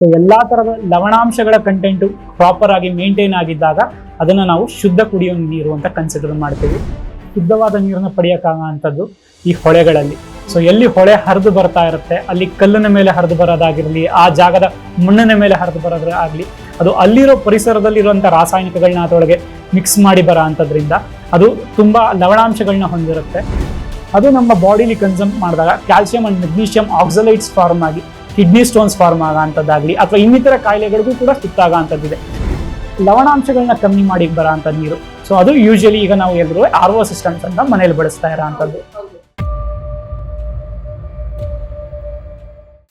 So ಎಲ್ಲ ತರದ ಲವಣಾಂಶಗಳ ಕಂಟೆಂಟು ಪ್ರಾಪರ್ ಆಗಿ ಮೇಂಟೈನ್ ಆಗಿದ್ದಾಗ ಅದನ್ನ ನಾವು ಶುದ್ಧ ಕುಡಿಯೋ ನೀರು ಅಂತ ಕನ್ಸಿಡರ್ ಮಾಡ್ತೀವಿ. ಶುದ್ಧವಾದ ನೀರನ್ನ ಪಡೆಯೋಕ್ಕಾಗೋಂಥದ್ದು ಈ ಹೊಳೆಗಳಲ್ಲಿ. ಸೊ ಎಲ್ಲಿ ಹೊಳೆ ಹರಿದು ಬರ್ತಾ ಇರುತ್ತೆ, ಅಲ್ಲಿ ಕಲ್ಲಿನ ಮೇಲೆ ಹರಿದು ಬರೋದಾಗಿರಲಿ, ಆ ಜಾಗದ ಮಣ್ಣಿನ ಮೇಲೆ ಹರಿದು ಬರೋದಾಗ್ಲಿ ಅದು ಅಲ್ಲಿರೋ ಪರಿಸರದಲ್ಲಿರುವಂಥ ರಾಸಾಯನಿಕಗಳನ್ನ ಅದರೊಳಗೆ ಮಿಕ್ಸ್ ಮಾಡಿ ಬರೋ ಅಂಥದ್ರಿಂದ ಅದು ತುಂಬಾ ಲವಣಾಂಶಗಳನ್ನ ಹೊಂದಿರುತ್ತೆ. ಅದು ನಮ್ಮ ಬಾಡಿಲಿ ಕನ್ಸಮ್ ಮಾಡಿದಾಗ calcium and magnesium oxalates form ಆಗಿ ಕಿಡ್ನಿ ಸ್ಟೋನ್ಸ್ ಫಾರ್ಮ್ ಆಗೋಂಥದ್ದಾಗಲಿ ಅಥವಾ ಇನ್ನಿತರ ಕಾಯಿಲೆಗಳಿಗೂ ಕೂಡ ಸುತ್ತಾಗೋಂಥದ್ದಿದೆ ಲವಣಾಂಶಗಳನ್ನ ಕಮ್ಮಿ ಮಾಡಿ ಬರೋ ಅಂಥ ನೀರು. ಸೊ ಅದು ಯೂಶಲಿ ಈಗ ನಾವು ಎಲ್ಲರೂ ಆರ್ ಓ ಸಿಸ್ಟಮ್ಸ್ ಅಂತ ಮನೇಲಿ ಬಳಸ್ತಾ ಇರೋಂಥದ್ದು.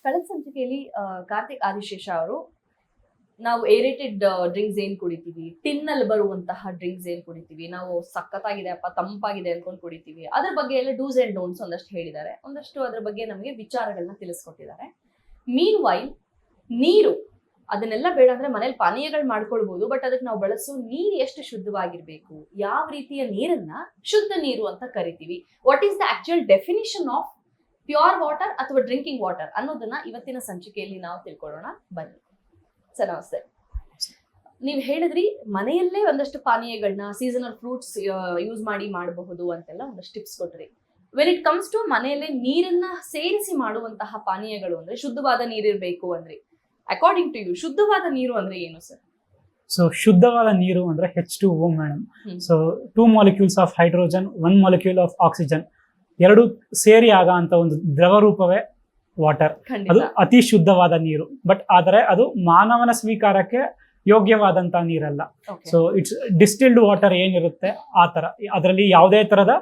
ಕಳೆದ ಸಂಚಿಕೆಯಲ್ಲಿ ಕಾರ್ತಿಕ್ ಆದಿಶೇಷ ಅವರು, ನಾವು ಏರೇಟೆಡ್ ಡ್ರಿಂಕ್ಸ್ ಏನ್ ಕುಡಿತೀವಿ? ಟಿನ್ ಅಲ್ಲಿ ಬರುವಂತಹ ಡ್ರಿಂಕ್ಸ್ ಏನ್ ಕುಡಿತೀವಿ? ನಾವು ಸಖತ್ತಾಗಿದೆ ಅಪ್ಪ, ತಂಪಾಗಿದೆ ಅನ್ಕೊಂಡು ಕುಡಿತೀವಿ. ಅದ್ರ ಬಗ್ಗೆ ಎಲ್ಲ ಡೂಸ್ ಅಂಡ್ ಡೋನ್ಸ್ ಒಂದಷ್ಟು ಹೇಳಿದ್ದಾರೆ. ಒಂದಷ್ಟು ಅದ್ರ ಬಗ್ಗೆ ನಮಗೆ ವಿಚಾರಗಳನ್ನ ತಿಳಿಸ್ಕೊಟ್ಟಿದ್ದಾರೆ. ಮೀನ್ ವೈಲ್ ನೀರು, ಅದನ್ನೆಲ್ಲ ಬೇಡ ಅಂದ್ರೆ ಮನೇಲಿ ಪಾನೀಯಗಳು ಮಾಡ್ಕೊಳ್ಬಹುದು ಬಟ್ ಅದಕ್ಕೆ ನಾವು ಬಳಸೋ ನೀರು ಎಷ್ಟು ಶುದ್ಧವಾಗಿರ್ಬೇಕು? ಯಾವ ರೀತಿಯ ನೀರನ್ನ ಶುದ್ಧ ನೀರು ಅಂತ ಕರಿತೀವಿ. What is the actual definition of pure water ಅಥವಾ ಡ್ರಿಂಕಿಂಗ್ ವಾಟರ್ ಅನ್ನೋದನ್ನ ಇವತ್ತಿನ ಸಂಚಿಕೆಯಲ್ಲಿ ನಾವು ತಿಳ್ಕೊಳ್ಳೋಣ. ಬನ್ನಿ. ಸರ್, ನಮಸ್ತೆ. ನೀವು ಹೇಳಿದ್ರಿ ಮನೆಯಲ್ಲೇ ಒಂದಷ್ಟು ಪಾನೀಯಗಳನ್ನ ಸೀಸನಲ್ ಫ್ರೂಟ್ಸ್ ಯೂಸ್ ಮಾಡಿ ಮಾಡಬಹುದು ಅಂತೆಲ್ಲ ಒಂದಷ್ಟು ಟಿಪ್ಸ್ ಕೊಟ್ರಿ. ವೆನ್ ಇಟ್ ಕಮ್ಸ್ ಟು ಮನೆಯಲ್ಲೇ ನೀರನ್ನ ಸೇರಿಸಿ ಮಾಡುವಂತಹ ಪಾನೀಯಗಳು ಅಂದ್ರೆ ಶುದ್ಧವಾದ ನೀರಿರ್ಬೇಕು ಅಂದ್ರೆ ಅಕಾರ್ಡಿಂಗ್ ಟು ಯು ಶುದ್ಧವಾದ ನೀರು ಅಂದ್ರೆ ಏನು ಸರ್ ಸೊ ಶುದ್ಧವಾದ ನೀರು ಅಂದ್ರೆ H two O madam. So two molecules of hydrogen one molecule of oxygen ಎರಡು ಸೇರಿ ಆಗ ಅಂತ ಒಂದು ದ್ರವ ರೂಪವೇ ವಾಟರ್ ಅದು ಅತಿ ಶುದ್ಧವಾದ ನೀರು. ಬಟ್ ಆದರೆ ಅದು ಮಾನವನ ಸ್ವೀಕಾರಕ್ಕೆ ಯೋಗ್ಯವಾದಂತ ನೀರಲ್ಲ. ಸೊ ಇಟ್ಸ್ ಡಿಸ್ಟಿಲ್ಡ್ ವಾಟರ್ ಏನಿರುತ್ತೆ ಆ ತರ ಅದರಲ್ಲಿ ಯಾವುದೇ ತರದ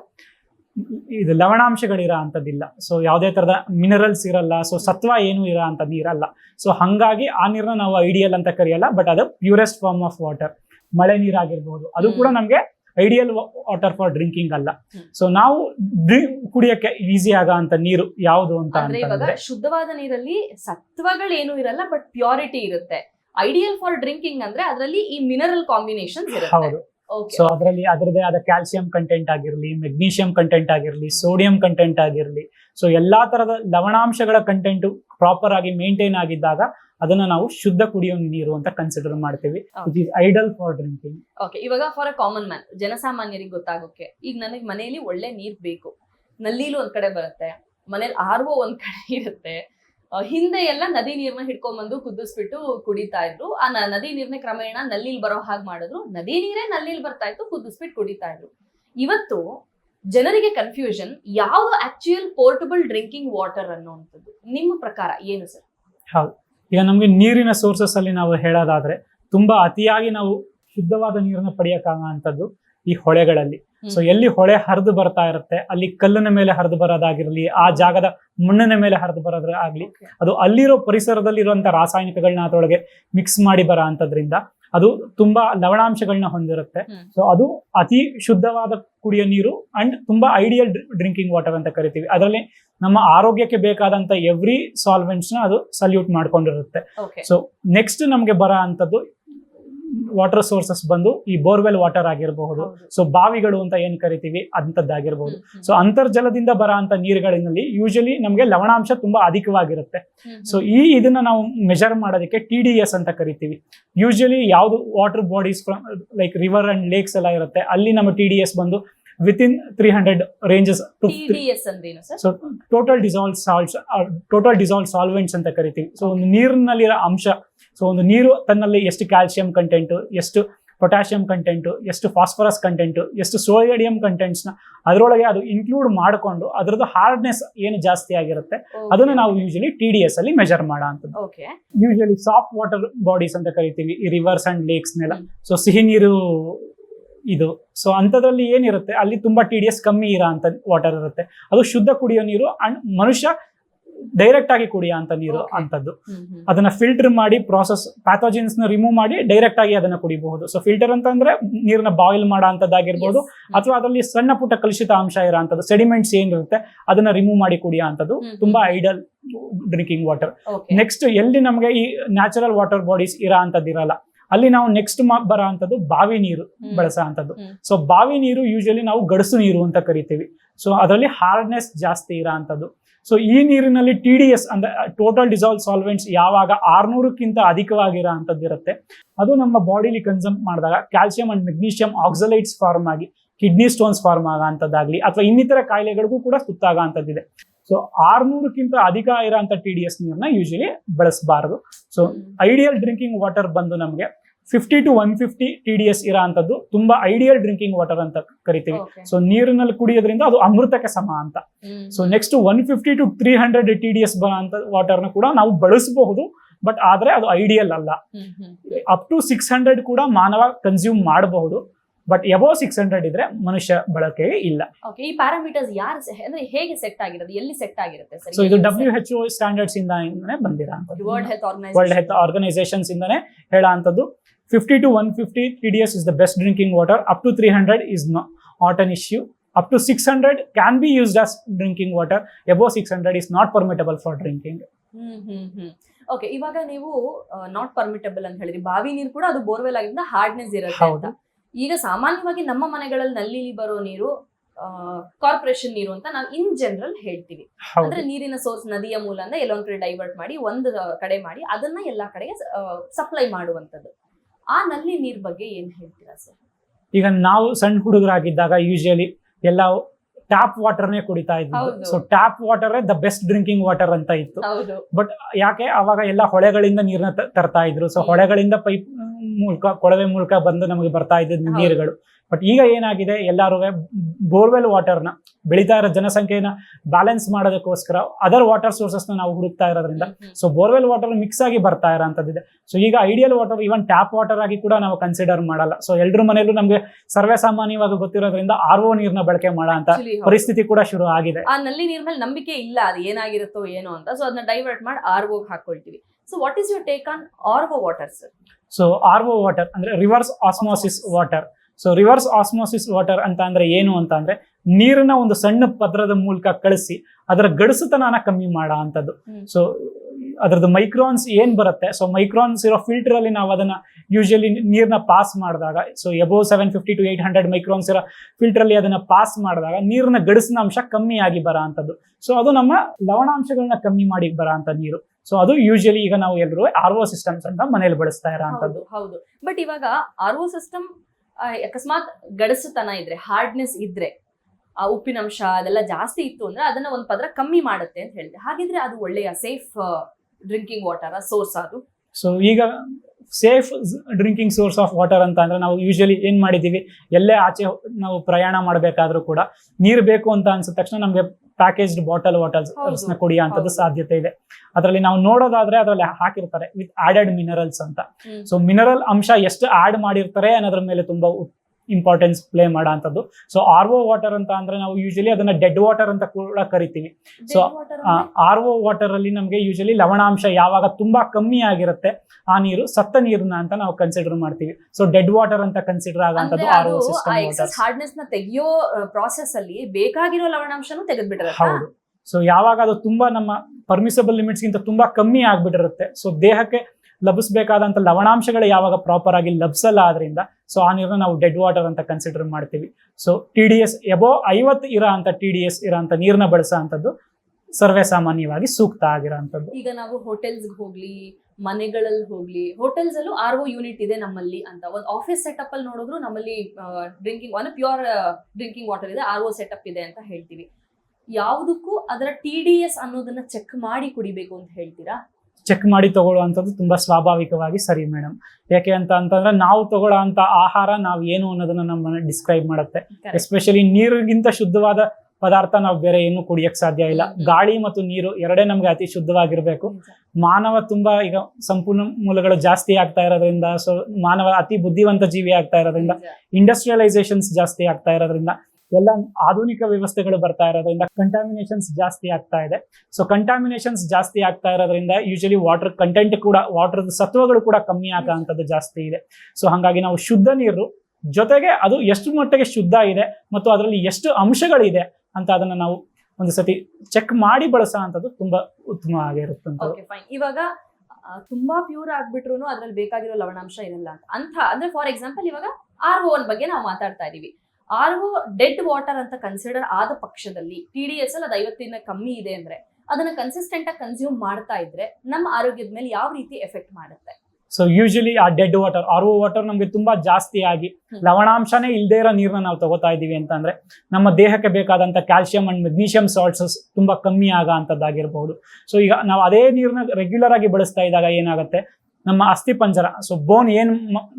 ಇದು ಲವಣಾಂಶಗಳಿರೋ ಅಂಥದ್ದಿಲ್ಲ ಸೊ ಯಾವುದೇ ತರದ ಮಿನರಲ್ಸ್ ಇರಲ್ಲ ಸೊ ಸತ್ವ ಏನು ಇರೋ ಅಂತ ನೀರಲ್ಲ ಸೊ ಹಂಗಾಗಿ ಆ ನೀರನ್ನ ನಾವು ಐಡಿಯಲ್ ಅಂತ ಕರೆಯಲ್ಲ ಬಟ್ ಅದು ಪ್ಯೂರೆಸ್ಟ್ ಫಾರ್ಮ್ ಆಫ್ ವಾಟರ್ ಮಳೆ ನೀರಾಗಿರ್ಬೋದು. ಅದು ಕೂಡ. ನಮಗೆ ಐಡಿಯಲ್ ವಾಟರ್ ಫಾರ್ ಡ್ರಿಂಕಿಂಗ್ ಅಲ್ಲ. ಸೊ ನಾವು ಕುಡಿಯಕ್ಕೆ ಈಸಿ ಆಗ ಅಂತ ನೀರು ಯಾವುದು ಅಂತ ಇವಾಗ ಶುದ್ಧವಾದ ನೀರಲ್ಲಿ ಸತ್ವಗಳೇನು ಇರಲ್ಲ ಬಟ್ ಪ್ಯೂರಿಟಿ ಇರುತ್ತೆ. ಐಡಿಯಲ್ ಫಾರ್ ಡ್ರಿಂಕಿಂಗ್ ಅಂದ್ರೆ ಅದರಲ್ಲಿ ಈ ಮಿನರಲ್ ಕಾಂಬಿನೇಷನ್ ಇರುತ್ತೆ. ಸೊ ಅದರಲ್ಲಿ ಅದರದೇ ಆದ ಕ್ಯಾಲ್ಸಿಯಂ ಕಂಟೆಂಟ್ ಆಗಿರಲಿ ಮೆಗ್ನೀಷಿಯಂ ಕಂಟೆಂಟ್ ಆಗಿರಲಿ ಸೋಡಿಯಂ ಕಂಟೆಂಟ್ ಆಗಿರಲಿ. ಸೊ ಎಲ್ಲಾ ತರದ ಲವಣಾಂಶಗಳ ಕಂಟೆಂಟ್ ಪ್ರಾಪರ್ ಆಗಿ ಮೇಂಟೈನ್ ಆಗಿದ್ದಾಗ ಅದನ್ನ ನಾವು ಶುದ್ಧ ಕುಡಿಯೋ ನೀರು ಅಂತ ಕನ್ಸಿಡರ್ ಮಾಡ್ತೀವಿ. It is ideal for drinking okay ಇವಾಗ ಫಾರ್ ಅ ಕಾಮನ್ ಮ್ಯಾನ್ ಜನಸಾಮಾನ್ಯರಿಗೆ ಗೊತ್ತಾಗೋಕೆ ಈಗ ನನಗೆ ಮನೆಯಲ್ಲಿ ಒಳ್ಳೆ ನೀರ್ ಬೇಕು. ನಲ್ಲಿಲು ಒಂದ್ ಕಡೆ ಬರುತ್ತೆ ಮನೇಲಿ ಆರ್ವೋ ಒಂದ್ ಕಡೆ ಇರುತ್ತೆ. ಹಿಂದೆ ಎಲ್ಲ ನದಿ ನೀರ್ನ ಹಿಡ್ಕೊಂಡ್ಬಂದು ಕುದಿಸ್ಬಿಟ್ಟು ಕುಡಿತಾ ಇದ್ರು. ಆ ನದಿ ನೀರ್ನ ಕ್ರಮೇಣ ನಲ್ಲಿಲ್ ಬರೋ ಹಾಗೆ ಮಾಡಿದ್ರು. ನದಿ ನೀರೇ ನಲ್ಲಿಲ್ ಬರ್ತಾ ಇತ್ತು ಕುದಿಸ್ಬಿಟ್ಟು ಕುಡಿತಾ ಇದ್ರು. ಇವತ್ತು ಜನರಿಗೆ ಕನ್ಫ್ಯೂಷನ್ ಯಾವ್ದು ಆಕ್ಚುಯಲ್ ಪೋರ್ಟಬಲ್ ಡ್ರಿಂಕಿಂಗ್ ವಾಟರ್ ಅನ್ನುವಂಥದ್ದು. ನಿಮ್ಮ ಪ್ರಕಾರ ಏನು ಸರ್? ಹೌದು. ಈಗ ನಮಗೆ ನೀರಿನ ಸೋರ್ಸಸ್ ಅಲ್ಲಿ ನಾವು ಹೇಳೋದಾದ್ರೆ, ತುಂಬಾ ಅತಿಯಾಗಿ ನಾವು ಶುದ್ಧವಾದ ನೀರನ್ನ ಪಡೆಯಕ್ಕಾಗಂಥದ್ದು ಈ ಹೊಳೆಗಳಲ್ಲಿ. ಸೊ ಎಲ್ಲಿ ಹೊಳೆ ಹರಿದು ಬರ್ತಾ ಇರುತ್ತೆ ಅಲ್ಲಿ ಕಲ್ಲಿನ ಮೇಲೆ ಹರಿದು ಬರೋದಾಗಿರ್ಲಿ ಆ ಜಾಗದ ಮಣ್ಣಿನ ಮೇಲೆ ಹರಿದು ಬರೋದಾಗ್ಲಿ ಅದು ಅಲ್ಲಿರೋ ಪರಿಸರದಲ್ಲಿ ಇರುವಂತ ರಾಸಾಯನಿಕಗಳನ್ನ ಅದರೊಳಗೆ ಮಿಕ್ಸ್ ಮಾಡಿ ಬರೋ ಅಂತದ್ರಿಂದ ಅದು ತುಂಬಾ ಲವಣಾಂಶಗಳನ್ನ ಹೊಂದಿರುತ್ತೆ. ಸೊ ಅದು ಅತಿ ಶುದ್ಧವಾದ ಕುಡಿಯೋ ನೀರು ಅಂಡ್ ತುಂಬಾ ಐಡಿಯಲ್ ಡ್ರಿಂಕಿಂಗ್ ವಾಟರ್ ಅಂತ ಕರಿತೀವಿ. ಅದರಲ್ಲಿ ನಮ್ಮ ಆರೋಗ್ಯಕ್ಕೆ ಬೇಕಾದಂತ ಎವ್ರಿ ಸಾಲ್ವೆಂಟ್ಸ್ನ ಅದು ಸಲ್ಯೂಟ್ ಮಾಡ್ಕೊಂಡಿರುತ್ತೆ. ಸೊ ನೆಕ್ಸ್ಟ್ ನಮಗೆ ಬರೋ ಅಂಥದ್ದು ವಾಟರ್ ಸೋರ್ಸಸ್ ಬಂದು ಈ ಬೋರ್ವೆಲ್ ವಾಟರ್ ಆಗಿರಬಹುದು. ಸೊ ಬಾವಿಗಳು ಅಂತ ಏನ್ ಕರಿತೀವಿ? ಅಂತದ್ದಾಗಿರಬಹುದು ಸೊ ಅಂತರ್ಜಲದಿಂದ ಬರೋ ಅಂತ ನೀರುಗಳಿನಲ್ಲಿ ಯೂಶಲಿ ನಮಗೆ ಲವಣಾಂಶ ತುಂಬಾ ಅಧಿಕವಾಗಿರುತ್ತೆ. ಸೊ ಈ ಇದನ್ನ ನಾವು ಮೆಜರ್ ಮಾಡೋದಕ್ಕೆ ಟಿ ಡಿ ಎಸ್ ಅಂತ ಕರಿತೀವಿ. ಯೂಶಲಿ ಯಾವ್ದು water bodies like river and lakes ಎಲ್ಲ ಇರುತ್ತೆ ಅಲ್ಲಿ ನಮ್ಮ ಟಿ ಡಿ ಎಸ್ ಬಂದು within in three hundred ranges to T ಅಂದ್ರೇನು sir? So total dissolve salts total dissolve solvents ಅಂತ ಕರಿತೀವಿ. ಸೊ ನೀರಿನಲ್ಲಿರೋ ಅಂಶ ಸೊ ಒಂದು ನೀರು ತನ್ನಲ್ಲಿ ಎಷ್ಟು ಕ್ಯಾಲ್ಸಿಯಂ ಕಂಟೆಂಟ್ ಎಷ್ಟು ಪೊಟ್ಯಾಷಿಯಂ ಕಂಟೆಂಟ್ ಎಷ್ಟು ಫಾಸ್ಫರಸ್ ಕಂಟೆಂಟ್ ಎಷ್ಟು ಸೋಡಿಯಂ ಕಂಟೆಂಟ್ಸ್ನ ಅದರೊಳಗೆ ಅದು ಇನ್ಕ್ಲೂಡ್ ಮಾಡಿಕೊಂಡು ಅದರದ್ದು ಹಾರ್ಡ್ನೆಸ್ ಏನು ಜಾಸ್ತಿ ಆಗಿರುತ್ತೆ ಅದನ್ನ ನಾವು ಯೂಶಲಿ ಟಿ ಡಿ ಎಸ್ ಅಲ್ಲಿ measure okay usually soft water bodies ಅಂತ ಕರಿತೀವಿ ಈ ರಿವರ್ಸ್ ಅಂಡ್ ಲೇಕ್ಸ್ನೆಲ್ಲ. ಸೊ ಸಿಹಿ ನೀರು ಇದು. ಸೊ ಅಂಥದ್ರಲ್ಲಿ ಏನಿರುತ್ತೆ ಅಲ್ಲಿ ತುಂಬಾ ಟಿ ಡಿ ಎಸ್ ಕಮ್ಮಿ ಇರೋ ಅಂತ ವಾಟರ್ ಇರುತ್ತೆ. ಅದು ಶುದ್ಧ ಕುಡಿಯೋ ನೀರು ಅಂಡ್ ಮನುಷ್ಯ ಡೈರೆಕ್ಟ್ ಆಗಿ ಕುಡಿಯ ಅಂತ ನೀರು ಅಂತದ್ದು ಅದನ್ನ ಫಿಲ್ಟರ್ ಮಾಡಿ ಪ್ರಾಸೆಸ್ ಪ್ಯಾಥೋಜಿನ್ಸ್ನ ರಿಮೂವ್ ಮಾಡಿ ಡೈರೆಕ್ಟ್ ಆಗಿ ಅದನ್ನ ಕುಡಿಬಹುದು. ಸೊ ಫಿಲ್ಟರ್ ಅಂತ ಅಂದ್ರೆ ನೀರನ್ನ ಬಾಯ್ಲ್ ಮಾಡೋ ಅಂತದ್ದಾಗಿರ್ಬೋದು ಅಥವಾ ಅದರಲ್ಲಿ ಸಣ್ಣ ಪುಟ್ಟ ಕಲುಷಿತ ಅಂಶ ಇರೋ ಅಂತದ್ದು ಸೆಡಿಮೆಂಟ್ಸ್ ಏನಿರುತ್ತೆ ಅದನ್ನ ರಿಮೂವ್ ಮಾಡಿ ಕುಡಿಯ ಅಂತದ್ದು ತುಂಬಾ ಐಡಲ್ ಡ್ರಿಂಕಿಂಗ್ ವಾಟರ್ ನೆಕ್ಸ್ಟ್ ಎಲ್ಲಿ ನಮಗೆ ಈ ನ್ಯಾಚುರಲ್ ವಾಟರ್ ಬಾಡೀಸ್ ಇರೋ ಅಂತದ್ದು ಇರಲ್ಲ. ಅಲ್ಲಿ ನಾವು ನೆಕ್ಸ್ಟ್ ಬರೋ ಅಂತದ್ದು ಬಾವಿ ನೀರು ಬಳಸೋ ಅಂತದ್ದು. ಸೊ ಬಾವಿ ನೀರು ಯೂಶಲಿ ನಾವು ಗಡಸು ನೀರು ಅಂತ ಕರಿತೀವಿ. ಸೊ ಅದರಲ್ಲಿ ಹಾರ್ಡ್ನೆಸ್ ಜಾಸ್ತಿ ಇರೋ ಅಂಥದ್ದು. ಸೊ ಈ ನೀರಿನಲ್ಲಿ ಟಿ ಡಿ ಎಸ್ ಅಂದ್ರೆ ಟೋಟಲ್ ಡಿಸಾಲ್ವ್ ಸಾಲ್ವೆಂಟ್ಸ್ ಯಾವಾಗ ಆರ್ನೂರಕ್ಕಿಂತ ಅಧಿಕವಾಗಿರೋ ಅಂಥದ್ದು ಇರುತ್ತೆ. ಅದು ನಮ್ಮ ಬಾಡಿಲಿ ಕನ್ಸಮ್ ಮಾಡಿದಾಗ calcium and magnesium oxalates form ಆಗಿ ಕಿಡ್ನಿ ಸ್ಟೋನ್ಸ್ ಫಾರ್ಮ್ ಆಗೋ ಅಥವಾ ಇನ್ನಿತರ ಕಾಯಿಲೆಗಳಿಗೂ ಕೂಡ ಸುತ್ತಾಗ ಅಂಥದ್ದಿದೆ ಸೊ ಆರ್ನೂರಕ್ಕಿಂತ ಅಧಿಕ ಇರೋಂಥ ಟಿ ಡಿ ಎಸ್ ನೀರನ್ನ ಯೂಶಲಿ ಬಳಸಬಾರದು. ಸೊ ಐಡಿಯಲ್ ಡ್ರಿಂಕಿಂಗ್ ವಾಟರ್ ಬಂದು ನಮಗೆ fifty to one fifty T D S ಇರೋಂಥದ್ದು ತುಂಬಾ ಐಡಿಯಲ್ ಡ್ರಿಂಕಿಂಗ್ ವಾಟರ್ ಅಂತ ಕರಿತೀವಿ. ಸೊ ನೀರಿನಲ್ಲಿ ಕುಡಿಯೋದ್ರಿಂದ ಅದು ಅಮೃತಕ್ಕೆ ಸಮ ಅಂತ. So next one fifty to three hundred T D S ಬರೋಂಥ ವಾಟರ್ನ ಕೂಡ ನಾವು ಬಳಸಬಹುದು. ಬಟ್ ಆದ್ರೆ ಅದು ಐಡಿಯಲ್ ಅಲ್ಲ. ಅಪ್ ಟು ಸಿಕ್ಸ್ ಹಂಡ್ರೆಡ್ ಕೂಡ ಮಾನವ ಕನ್ಸ್ಯೂಮ್ ಮಾಡಬಹುದು. ಬಟ್ ಎಬೋ ಸಿಕ್ಸ್ ಹಂಡ್ರೆಡ್ ಇದ್ರೆ ಮನುಷ್ಯ ಬಳಕೆ ಇಲ್ಲ. ಓಕೆ ಈ ಪ್ಯಾರಾಮೀಟರ್ಸ್ ಯಾರು ಅಂದ್ರೆ ಹೇಗೆ ಸೆಟ್ ಆಗಿರೋದು? ಎಲ್ಲಿ ಸೆಟ್ ಆಗಿರುತ್ತೆ ಸರ್? ಸೊ ಇದು ಡಬ್ಲ್ಯೂ ಓ ಸ್ಟ್ಯಾಂಡರ್ಡ್ಸ್ ಇಂದಾನೆ ಬಂದಿರೋ ವರ್ಲ್ಡ್ ಹೆಲ್ತ್ ಆರ್ಗನೈಸೇಷನ್ಸ್ ಇಂದಾನೆ ಹೇಳಂತದ್ದು. 50 to 150 TDS is the best drinking water. Up to 300 is not, not an issue. Up to 600 can be used as drinking water. Above 600 is not permittable for drinking. Okay ಇವಾಗ ನೀವು not ಪರ್ಮಿಟಬಲ್ ಅಂತ ಹೇಳಿದ್ರಿ ಬಾವಿ ನೀರು ಕೂಡ ಅದು ಬೋರ್ವೆಲ್ ಆಗಿದ್ದ hardness ಇರುತ್ತೆ ಅಂತ ಈಗ ಸಾಮಾನ್ಯವಾಗಿ ನಮ್ಮ ಮನೆಗಳಲ್ಲಿ ನಲ್ಲಿಲಿ ಬರೋ ನೀರು ಕಾರ್ಪೊರೇಷನ್ ನೀರು ಅಂತ ನಾವು ಇನ್ ಜನರಲ್ ಹೇಳ್ತೀವಿ ಅಂದ್ರೆ ನೀರಿನ ಸೋರ್ಸ್ ನದಿಯ ಮೂಲ ಅಂದ್ರೆ ಎಲ್ಲೊಂದ್ ಕಡೆ ಡೈವರ್ಟ್ ಮಾಡಿ ಒಂದು ಕಡೆ ಮಾಡಿ ಅದನ್ನ ಎಲ್ಲಾ ಕಡೆಗೆ ಸಪ್ಲೈ ಮಾಡುವಂತದ್ದು ಆ ನಲ್ಲಿ ನೀರ್ ಬಗ್ಗೆ ಏನ್ ಹೇಳ್ತೀರಾ ಸರ್? ಈಗ ನಾವು ಸಣ್ಣ ಹುಡುಗರಾಗಿದ್ದಾಗ ಯೂಶಲಿ ಎಲ್ಲ ಟ್ಯಾಪ್ ವಾಟರ್ನೇ ಕುಡಿತಾ ಇದ್ವಿ. So tap water the best drinking water ಅಂತ ಇತ್ತು. ಬಟ್ ಯಾಕೆ ಅವಾಗ ಎಲ್ಲ ಹೊಳೆಗಳಿಂದ ನೀರನ್ನ ತರ್ತಾ ಇದ್ರು. ಸೊ ಹೊಳೆಗಳಿಂದ ಪೈಪ್ ಮೂಲಕ ಕೊಳವೆ ಮೂಲಕ ಬಂದು ನಮಗೆ ಬರ್ತಾ ಇದ್ದ. ನೀರುಗಳು. ಬಟ್ ಈಗ ಏನಾಗಿದೆ ಎಲ್ಲರೂ ಬೋರ್ವೆಲ್ ವಾಟರ್ನ ಬೆಳೀತಾ ಇರೋ ಜನಸಂಖ್ಯೆನ ಬ್ಯಾಲೆನ್ಸ್ ಮಾಡೋದಕ್ಕೋಸ್ಕರ ಅದರ್ ವಾಟರ್ ಸೋರ್ಸಸ್ನ ನಾವು ಹುಡುಕ್ತಾ ಇರೋದ್ರಿಂದ. ಸೊ ಬೋರ್ವೆಲ್ ವಾಟರ್ ಮಿಕ್ಸ್ ಆಗಿ ಬರ್ತಾ ಇರೋಂಥದ್ದಿದೆ. ಸೊ ಈಗ ideal water even tap water ಆಗಿ ಕೂಡ ನಾವು ಕನ್ಸಿಡರ್ ಮಾಡಲ್ಲ. ಸೊ ಎಲ್ರ ಮನೆಯಲ್ಲೂ ನಮಗೆ ಸರ್ವೇ ಸಾಮಾನ್ಯವಾಗಿ ಗೊತ್ತಿರೋದ್ರಿಂದ ಆರ್ ಒ ನೀರ್ನ ಬಳಕೆ ಮಾಡೋ ಅಂತ ಪರಿಸ್ಥಿತಿ ಕೂಡ ಶುರು ಆಗಿದೆ. ಆ ನಲ್ಲಿ ನೀರ್ ಮೇಲೆ ನಂಬಿಕೆ ಇಲ್ಲ ಅದು ಏನಾಗಿರುತ್ತೋ ಏನೋ ಅಂತ. ಸೊ ಅದನ್ನ ಡೈವರ್ಟ್ ಮಾಡಿ R ಹಾಕೊಳ್ತೀವಿ. So what is your take on R water sir so R water ಅಂದ್ರೆ reverse osmosis water so reverse osmosis water ಅಂತ ಅಂದ್ರೆ ಏನು ಅಂತ ಅಂದ್ರೆ ನೀರನ್ನ ಒಂದು ಸಣ್ಣ ಪದರದ ಮೂಲಕ ಕಳಿಸಿ ಅದರ ಗಡಸುತನನ ಕಮ್ಮಿ ಮಾಡೋ ಅಂತದ್ದು. ಸೊ ಅದರದ್ದು ಮೈಕ್ರಾನ್ಸ್ ಏನ್ ಬರುತ್ತೆ? ಸೊ ಮೈಕ್ರಾನ್ಸ್ ಇರೋ ಫಿಲ್ಟರ್ ಅಲ್ಲಿ ನಾವು ಅದನ್ನ ಯೂಶಲಿ ನೀರ್ನ ಪಾಸ್ ಮಾಡಿದಾಗ so above seven fifty to eight hundred microns ಇರೋ ಫಿಲ್ಟರ್ ಅಲ್ಲಿ ಅದನ್ನ ಪಾಸ್ ಮಾಡಿದಾಗ ನೀರಿನ ಗಡಸಿನ ಅಂಶ ಕಮ್ಮಿ ಆಗಿ ಬರೋ ಅಂತದ್ದು. ಸೊ ಅದು ನಮ್ಮ ಲವಣಾಂಶಗಳನ್ನ ಕಮ್ಮಿ ಮಾಡಿ ಬರೋ ಅಂತ ನೀರು. ಸೊ ಅದು ಯೂಶಲಿ ಈಗ ನಾವು ಎಲ್ಲರೂ ಆರ್ ಒ ಸಿಸ್ಟಮ್ಸ್ ಅಂತ ಮನೇಲಿ ಬಳಸ್ತಾ ಇರೋದು ಹೌದು ಹೌದು. ಬಟ್ ಇವಾಗ ಆರ್ ಒ ಸಿಸ್ಟಮ್ ಅಕಸ್ಮಾತ್ ಗಡಸುತನ ಇದ್ರೆ ಹಾರ್ಡ್ನೆಸ್ ಇದ್ರೆ ಆ ಉಪ್ಪಿನಂಶ ಅದೆಲ್ಲ ಜಾಸ್ತಿ ಇತ್ತು ಅಂದ್ರೆ ಅದನ್ನ ಒಂದ್ ಪದರ ಕಮ್ಮಿ ಮಾಡುತ್ತೆ ಅಂತ ಹೇಳಿದೆ. ಹಾಗಿದ್ರೆ ಅದು ಒಳ್ಳೆಯ ಸೇಫ್ ಡ್ರಿಂಕಿಂಗ್ ವಾಟರ್ ಸೋರ್ಸ್ ಅದು? ಸೊ ಈಗ safe drinking source of water ಅಂತ ಅಂದ್ರೆ ನಾವು ಯೂಶಲಿ ಏನ್ ಮಾಡಿದೀವಿ ಎಲ್ಲೇ ಆಚೆ ನಾವು ಪ್ರಯಾಣ ಮಾಡಬೇಕಾದ್ರೂ ಕೂಡ ನೀರು ಬೇಕು ಅಂತ ಅನ್ಸಿದ ತಕ್ಷಣ ನಮಗೆ ಪ್ಯಾಕೇಜ್ಡ್ ಬಾಟಲ್ ವಾಟರ್ಸ್ ಹೌದು, ನ ಕುಡಿಯ ಸಾಧ್ಯತೆ ಇದೆ. ಅದರಲ್ಲಿ ನಾವು ನೋಡೋದಾದ್ರೆ ಅದರಲ್ಲಿ ಹಾಕಿರ್ತಾರೆ ವಿತ್ ಆಡೆಡ್ ಮಿನರಲ್ಸ್ ಅಂತ. ಸೊ ಮಿನರಲ್ ಅಂಶ ಎಷ್ಟು ಆಡ್ ಮಾಡಿರ್ತಾರೆ ಅನ್ನೋದ್ರ ಮೇಲೆ ತುಂಬಾ ಇಂಪಾರ್ಟೆನ್ಸ್ ಪ್ಲೇ ಮಾಡೋ ಅಂಥದ್ದು ಸೊ ಆರ್ ಒ ವಾಟರ್ ಅಂತ ಅಂದ್ರೆ ನಾವು ಯೂಶಲಿ ಅದನ್ನ ಡೆಡ್ ವಾಟರ್ ಅಂತ ಕೂಡ ಕರಿತೀವಿ. ಸೊ ಆರ್ ಒ ವಾಟರ್ ಅಲ್ಲಿ ನಮಗೆ ಯೂಶಲಿ ಲವಣಾಂಶ ಯಾವಾಗ ತುಂಬಾ ಕಮ್ಮಿ ಆಗಿರುತ್ತೆ ಆ ನೀರು ಸತ್ತ ನೀರನ್ನ ಅಂತ ನಾವು ಕನ್ಸಿಡರ್ ಮಾಡ್ತೀವಿ. ಸೊ ಡೆಡ್ ವಾಟರ್ ಅಂತ ಕನ್ಸಿಡರ್ ಆಗುವಂತದ್ದು ಆರ್ ಓ ಒ ಸಿಸ್ಟಮ್ ಹಾರ್ಡ್ನೆಸ್ನ ತೆಗೆಯೋ ಪ್ರಾಸೆಸ್ ಅಲ್ಲಿ ಬೇಕಾಗಿರೋ ಲವಣಾಂಶನೂ ತೆಗೆದ್ಬಿಟ್ಟಿರತ್ತ? ಹೌದು. ಸೊ ಯಾವಾಗ ಅದು ತುಂಬಾ ನಮ್ಮ ಪರ್ಮಿಸಬಲ್ ಲಿಮಿಟ್ಸ್ ಗಿಂತ ತುಂಬಾ ಕಮ್ಮಿ ಆಗ್ಬಿಟ್ಟಿರುತ್ತೆ. ಸೊ ದೇಹಕ್ಕೆ ಲಭಿಸಬೇಕಾದಂತ ಲವಣಾಂಶಗಳು ಯಾವಾಗ ಪ್ರಾಪರ್ ಆಗಿ ಲಭಿಸಲ್ಲ ಆದ್ರಿಂದ ಸೊ ಆ ನೀರನ್ನ ನಾವು ಡೆಡ್ ವಾಟರ್ ಅಂತ ಕನ್ಸಿಡರ್ ಮಾಡ್ತೀವಿ. So T D S above ಐವತ್ತು ಇರೋ ಅಂತ ಟಿ ಡಿ ಎಸ್ ಇರೋ ಅಂತ ನೀರನ್ನ ಬಳಸೋ ಅಂಥದ್ದು ಸರ್ವೇ ಸಾಮಾನ್ಯವಾಗಿ ಸೂಕ್ತ ಆಗಿರೋ ಈಗ ನಾವು ಹೋಟೆಲ್ಸ್ ಹೋಗ್ಲಿ ಮನೆಗಳಲ್ಲಿ ಹೋಗ್ಲಿ ಹೋಟೆಲ್ಸ್ ಅಲ್ಲೂ ಆರ್ ಒ ಯೂನಿಟ್ ಇದೆ ನಮ್ಮಲ್ಲಿ ಅಂತ. ಒಂದು ಆಫೀಸ್ ಸೆಟಪ್ ಅಲ್ಲಿ ನೋಡಿದ್ರು ನಮ್ಮಲ್ಲಿ ಡ್ರಿಂಕಿಂಗ್ ಒಂದು ಪ್ಯೂರ್ ಡ್ರಿಂಕಿಂಗ್ ವಾಟರ್ ಇದೆ ಆರ್ ಒ ಸೆಟಪ್ ಇದೆ ಅಂತ ಹೇಳ್ತೀವಿ. ಯಾವುದಕ್ಕೂ ಅದರ ಟಿ ಡಿ ಎಸ್ ಅನ್ನೋದನ್ನ ಚೆಕ್ ಮಾಡಿ ಕುಡಿಬೇಕು ಅಂತ ಹೇಳ್ತೀರಾ? ಚೆಕ್ ಮಾಡಿ ತಗೊಳ್ಳುವಂಥದ್ದು ತುಂಬಾ ಸ್ವಾಭಾವಿಕವಾಗಿ ಸರಿ ಮೇಡಮ್ ಯಾಕೆ ಅಂತ ಅಂತಂದ್ರೆ ನಾವು ತಗೊಳ್ಳೋ ಅಂತ ಆಹಾರ ನಾವು ಏನು ಅನ್ನೋದನ್ನ ನಮ್ಮನ್ನ ಡಿಸ್ಕ್ರೈಬ್ ಮಾಡುತ್ತೆ. ಎಸ್ಪೆಷಲಿ ನೀರಿಗಿಂತ ಶುದ್ಧವಾದ ಪದಾರ್ಥ ನಾವು ಬೇರೆ ಏನು ಕುಡಿಯಕ್ ಸಾಧ್ಯ ಇಲ್ಲ. ಗಾಳಿ ಮತ್ತು ನೀರು ಎರಡೇ ನಮ್ಗೆ ಅತಿ ಶುದ್ಧವಾಗಿರ್ಬೇಕು. ಮಾನವ ತುಂಬಾ ಈಗ ಸಂಪೂರ್ಣ ಮೂಲಗಳು ಜಾಸ್ತಿ ಆಗ್ತಾ ಇರೋದ್ರಿಂದ ಸೊ ಮಾನವ ಅತಿ ಬುದ್ಧಿವಂತ ಜೀವಿ ಆಗ್ತಾ ಇರೋದ್ರಿಂದ ಇಂಡಸ್ಟ್ರಿಯಲೈಸೇಷನ್ಸ್ ಜಾಸ್ತಿ ಆಗ್ತಾ ಇರೋದ್ರಿಂದ ಎಲ್ಲ ಆಧುನಿಕ ವ್ಯವಸ್ಥೆಗಳು ಬರ್ತಾ ಇರೋದ್ರಿಂದ ಕಂಟಾಮಿನೇಷನ್ಸ್ ಜಾಸ್ತಿ ಆಗ್ತಾ ಇದೆ. ಸೊ ಕಂಟಾಮಿನೇಷನ್ಸ್ ಜಾಸ್ತಿ ಆಗ್ತಾ ಇರೋದ್ರಿಂದ ಯೂಶಲಿ ವಾಟರ್ ಕಂಟೆಂಟ್ ಕೂಡ ವಾಟರ್ ಸತ್ವಗಳು ಕೂಡ ಕಮ್ಮಿ ಆಗೋಂಥದ್ದು ಜಾಸ್ತಿ ಇದೆ. ಸೊ ಹಾಗಾಗಿ ನಾವು ಶುದ್ಧ ನೀರು ಜೊತೆಗೆ ಅದು ಎಷ್ಟು ಮಟ್ಟಿಗೆ ಶುದ್ಧ ಇದೆ ಮತ್ತು ಅದರಲ್ಲಿ ಎಷ್ಟು ಅಂಶಗಳಿದೆ ಅಂತ ಅದನ್ನ ನಾವು ಒಂದು ಸತಿ ಚೆಕ್ ಮಾಡಿ ಬಳಸೋ ಅಂಥದ್ದು ತುಂಬಾ ಉತ್ತಮ ಆಗಿರುತ್ತೆ ಓಕೆ ಫೈನ್ ಇವಾಗ ತುಂಬಾ ಪ್ಯೂರ್ ಆಗ್ಬಿಟ್ರು ಅದ್ರಲ್ಲಿ ಬೇಕಾಗಿರೋ ಲವಣಾಂಶ ಇರಲ್ಲ ಅಂತ. ಅಂತ ಅಂದ್ರೆ ಫಾರ್ ಎಕ್ಸಾಂಪಲ್ ಇವಾಗ ಆರ್ ಓನ್ ಬಗ್ಗೆ ನಾವು ಮಾತಾಡ್ತಾ ಇದೀವಿ. ಆರ್ ಒ ಡೆಡ್ ವಾಟರ್ ಅಂತ ಕನ್ಸಿಡರ್ ಆದ ಪಕ್ಷದಲ್ಲಿ ಟಿ ಡಿ ಎಸ್ ಅಲ್ಲಿ ಅದು ಐವತ್ತಿನ ಕಮ್ಮಿ ಇದೆ ಅಂದ್ರೆ ಅದನ್ನ ಕನ್ಸಿಸ್ಟೆಂಟ್ ಆಗಿ ಕನ್ಸ್ಯೂಮ್ ಮಾಡ್ತಾ ಇದ್ರೆ ನಮ್ಮ ಆರೋಗ್ಯದ ಮೇಲೆ ಯಾವ ರೀತಿ ಎಫೆಕ್ಟ್ ಮಾಡುತ್ತೆ? ಸೊ ಯೂಶಲಿ ಆ dead water R O water ನಮಗೆ ತುಂಬಾ ಜಾಸ್ತಿ ಆಗಿ ಲವಣಾಂಶನೇ ಇಲ್ಲದೇ ಇರೋ ನೀರನ್ನ ನಾವು ತಗೋತಾ ಇದೀವಿ ಅಂತಂದ್ರೆ ನಮ್ಮ ದೇಹಕ್ಕೆ ಬೇಕಾದಂತ ಕ್ಯಾಲ್ಸಿಯಂ ಅಂಡ್ ಮೆಗ್ನೀಷಿಯಂ ಸಾಲ್ಟ್ಸ್ ತುಂಬಾ ಕಮ್ಮಿ ಆಗ ಅಂತದ್ದಾಗಿರ್ಬಹುದು ಸೊ ಈಗ ನಾವು ಅದೇ ನೀರನ್ನ ರೆಗ್ಯುಲರ್ ಆಗಿ ಬಳಸ್ತಾ ಇದ್ದಾಗ ಏನಾಗುತ್ತೆ? ನಮ್ಮ ಅಸ್ಥಿ ಪಂಜರ ಸೊ ಬೋನ್ ಏನ್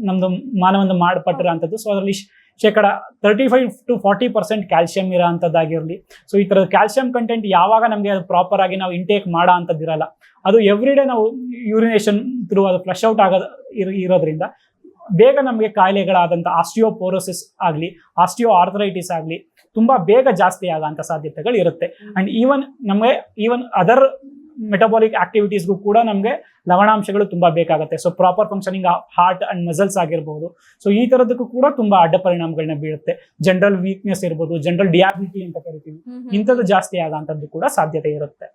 ನಮ್ದು ಮಾನವನ ಮಾಡಪಟ್ಟಿರೋ ಅಂಥದ್ದು ಸೊ ಅದರಲ್ಲಿ ಶೇಕಡ thirty five to forty percent calcium ಇರೋ ಅಂಥದ್ದಾಗಿರಲಿ ಸೊ ಈ ಥರದ ಕ್ಯಾಲ್ಸಿಯಂ ಕಂಟೆಂಟ್ ಯಾವಾಗ ನಮಗೆ ಅದು ಪ್ರಾಪರ್ ಆಗಿ ನಾವು ಇಂಟೇಕ್ ಮಾಡೋ ಅಂಥದ್ದಿರಲ್ಲ ಅದು ಎವ್ರಿ ಡೇ ನಾವು ಯೂರಿನೇಷನ್ ಥ್ರೂ ಅದು ಫ್ಲಶ್ ಔಟ್ ಆಗೋದು ಇರೋದ್ರಿಂದ ಬೇಗ ನಮಗೆ ಕಾಯಿಲೆಗಳಾದಂಥ ಆಸ್ಟಿಯೋಪೋರೋಸಿಸ್ ಆಗಲಿ ಆಸ್ಟಿಯೋ ಆರ್ಥರೈಟಿಸ್ ಆಗಲಿ ತುಂಬ ಬೇಗ ಜಾಸ್ತಿ ಆಗೋಂಥ ಸಾಧ್ಯತೆಗಳು ಇರುತ್ತೆ ಆ್ಯಂಡ್ ಈವನ್ ನಮಗೆ ಈವನ್ ಅದರ್ ಮೆಟಬಾಲಿಕ್ ಆಕ್ಟಿವಿಟೀಸ್ಗೂ ಕೂಡ ನಮಗೆ ಲವಣಾಂಶಗಳು ತುಂಬ ಬೇಕಾಗುತ್ತೆ. So proper functioning heart and muscles ಆಗಿರ್ಬೋದು. ಸೊ ಈ ತರದಕ್ಕೂ ಕೂಡ ತುಂಬ ಅಡ್ಡ ಪರಿಣಾಮಗಳನ್ನ ಬೀಳುತ್ತೆ ಜನರಲ್ ವೀಕ್ನೆಸ್ ಇರ್ಬೋದು ಜನರಲ್ ಡಿಯಾಬಿಟಿ ಅಂತ ಕರಿತೀವಿ. ಇಂಥದ್ದು ಜಾಸ್ತಿ ಆಗೋಂಥದ್ದು ಕೂಡ ಸಾಧ್ಯತೆ ಇರುತ್ತೆ.